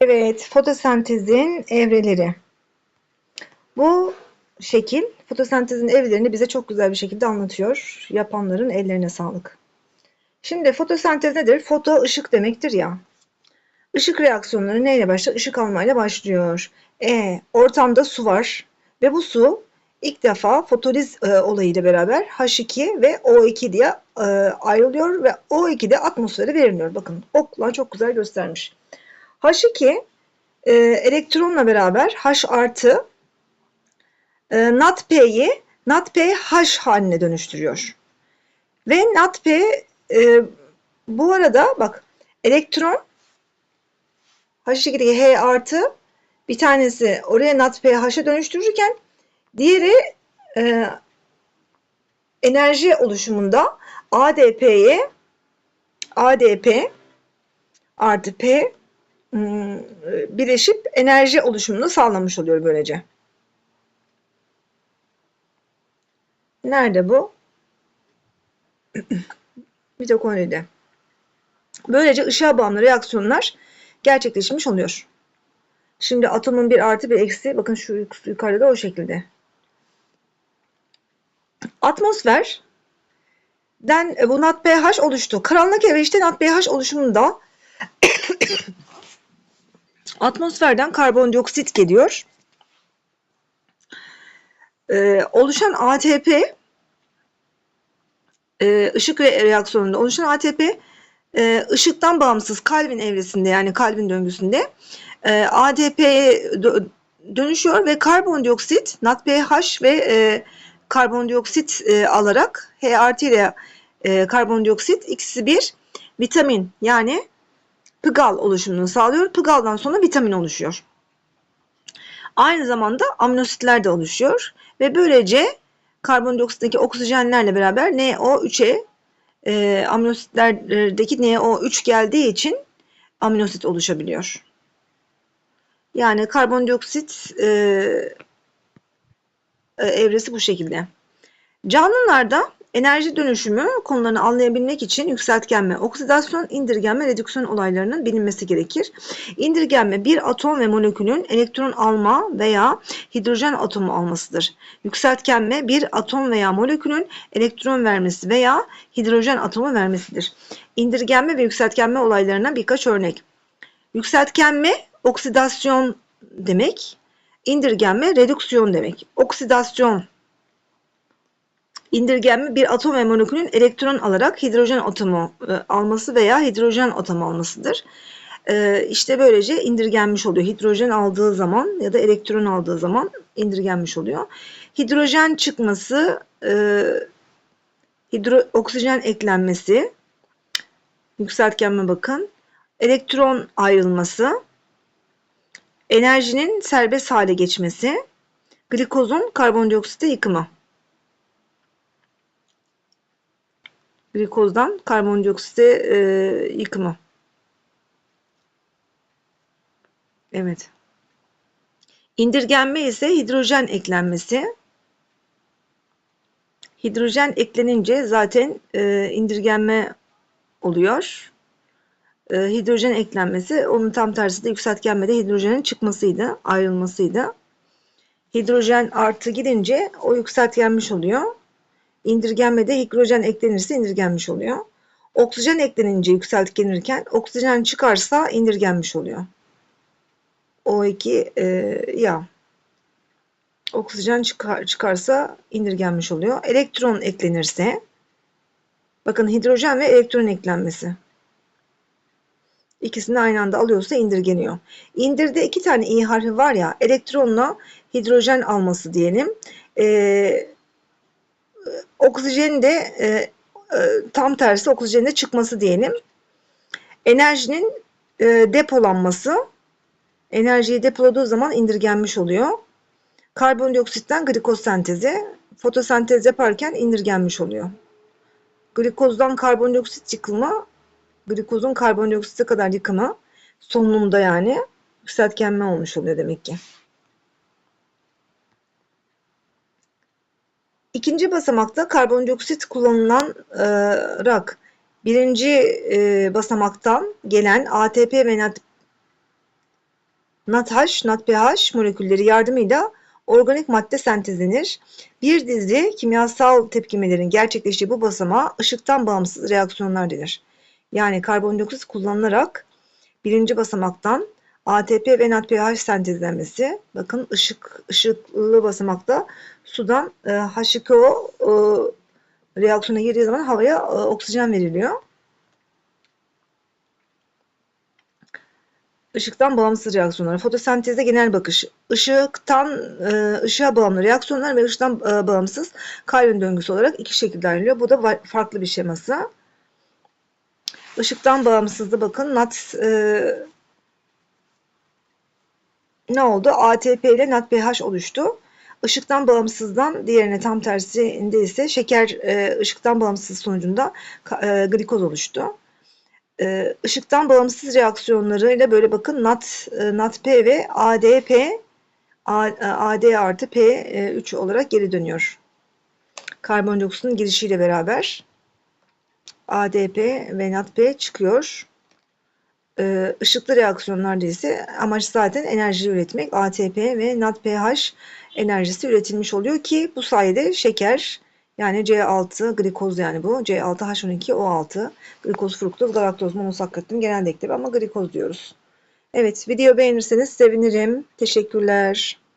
Evet, fotosentezin evreleri. Bu şekil fotosentezin evrelerini bize çok güzel bir şekilde anlatıyor. Yapanların ellerine sağlık. Şimdi fotosentez nedir? Foto ışık demektir ya. Işık reaksiyonları neyle başlar? Işık almayla başlıyor. E, ortamda su var ve bu su ilk defa fotoliz e, olayıyla beraber H2 ve O2 diye e, ayrılıyor ve O2 de atmosfere veriliyor. Bakın okla çok güzel göstermiş. H2 e, elektronla beraber H artı e, NatP'yi NatP H haline dönüştürüyor. Ve NatP e, bu arada bak elektron H2'deki H artı bir tanesi oraya NatPH'a dönüştürürken diğeri e, enerji oluşumunda ADP'ye ADP artı P Iı, birleşip enerji oluşumunu sağlamış oluyor böylece. Nerede bu? Mitokondride. Böylece ışığa bağımlı reaksiyonlar gerçekleşmiş oluyor. Şimdi atomun bir artı bir eksi bakın şu yukarıda da o şekilde. Atmosfer den e, bu NADPH oluştu. Karanlık evre işte NADPH oluşumunda Atmosferden karbondioksit geliyor. Ee, oluşan ATP e, ışık ve reaksiyonunda oluşan ATP e, ışıktan bağımsız kalbin evresinde yani kalbin döngüsünde e, ADP'ye dönüşüyor ve karbondioksit, NADPH ve e, karbondioksit e, alarak HRT ile e, karbondioksit ikisi bir vitamin yani pıgal oluşumunu sağlıyor. Pıgaldan sonra vitamin oluşuyor. Aynı zamanda aminositler de oluşuyor ve böylece karbondioksitteki oksijenlerle beraber NO3'e e, aminositlerdeki NO3 geldiği için aminosit oluşabiliyor. Yani karbondioksit e, e, evresi bu şekilde. Canlılarda Enerji dönüşümü konularını anlayabilmek için yükseltgenme, oksidasyon, indirgenme, redüksiyon olaylarının bilinmesi gerekir. İndirgenme bir atom ve molekülün elektron alma veya hidrojen atomu almasıdır. Yükseltgenme bir atom veya molekülün elektron vermesi veya hidrojen atomu vermesidir. İndirgenme ve yükseltgenme olaylarına birkaç örnek. Yükseltgenme oksidasyon demek, indirgenme redüksiyon demek. Oksidasyon indirgenme bir atom ve molekülün elektron alarak hidrojen atomu e, alması veya hidrojen atomu almasıdır. E, işte böylece indirgenmiş oluyor. Hidrojen aldığı zaman ya da elektron aldığı zaman indirgenmiş oluyor. Hidrojen çıkması, e, hidro, oksijen eklenmesi, yükseltgenme bakın, elektron ayrılması, enerjinin serbest hale geçmesi, glikozun karbondioksite yıkımı. glikozdan karbondioksite e, yıkımı. Evet. İndirgenme ise hidrojen eklenmesi. Hidrojen eklenince zaten e, indirgenme oluyor. E, hidrojen eklenmesi onun tam tersi de yükseltgenmede hidrojenin çıkmasıydı, ayrılmasıydı. Hidrojen artı gidince o yükseltgenmiş oluyor indirgenmede hidrojen eklenirse indirgenmiş oluyor. Oksijen eklenince yükseltgenirken oksijen çıkarsa indirgenmiş oluyor. O2 e, ya oksijen çıkar, çıkarsa indirgenmiş oluyor. Elektron eklenirse bakın hidrojen ve elektron eklenmesi. İkisini aynı anda alıyorsa indirgeniyor. İndirde iki tane i harfi var ya elektronla hidrojen alması diyelim. Ee, oksijenin de e, e, tam tersi oksijenin de çıkması diyelim. Enerjinin e, depolanması enerjiyi depoladığı zaman indirgenmiş oluyor. Karbondioksitten glikoz sentezi fotosentez yaparken indirgenmiş oluyor. Glikozdan karbondioksit yıkımı glikozun karbondioksite kadar yıkımı solunumda yani yükseltgenme olmuş oluyor demek ki. İkinci basamakta karbondioksit kullanılan e, rak. Birinci e, basamaktan gelen ATP ve NAT, NATH, NADPH molekülleri yardımıyla organik madde sentezlenir. Bir dizi kimyasal tepkimelerin gerçekleştiği bu basamağa ışıktan bağımsız reaksiyonlar denir. Yani karbondioksit kullanılarak birinci basamaktan ATP ve NADPH sentezlenmesi. Bakın ışık ışıklı basamakta sudan e, H2O e, reaksiyona girdiği zaman havaya e, oksijen veriliyor. Işıktan bağımsız reaksiyonlar. Fotosentezde genel bakış. Işıktan e, ışığa bağımlı reaksiyonlar ve ışıktan e, bağımsız Calvin döngüsü olarak iki şekilde ayrılıyor. Bu da farklı bir şeması. Işıktan bağımsızdı bakın NAT e, ne oldu? ATP ile NADPH oluştu. Işıktan bağımsızdan diğerine tam tersinde ise şeker e, ışıktan bağımsız sonucunda e, glikoz oluştu. E, ışıktan bağımsız reaksiyonlarıyla böyle bakın NAT, e, NADP ve ADP A- e, AD artı P3 olarak geri dönüyor. Karbondioksitin girişiyle beraber ADP ve NADP çıkıyor. Ee, ışıklı reaksiyonlarda ise amaç zaten enerji üretmek. ATP ve NADPH enerjisi üretilmiş oluyor ki bu sayede şeker yani C6 glikoz yani bu C6H12O6 glikoz, fruktoz, galaktoz, monosakkarin genel dekleri ama glikoz diyoruz. Evet video beğenirseniz sevinirim. Teşekkürler.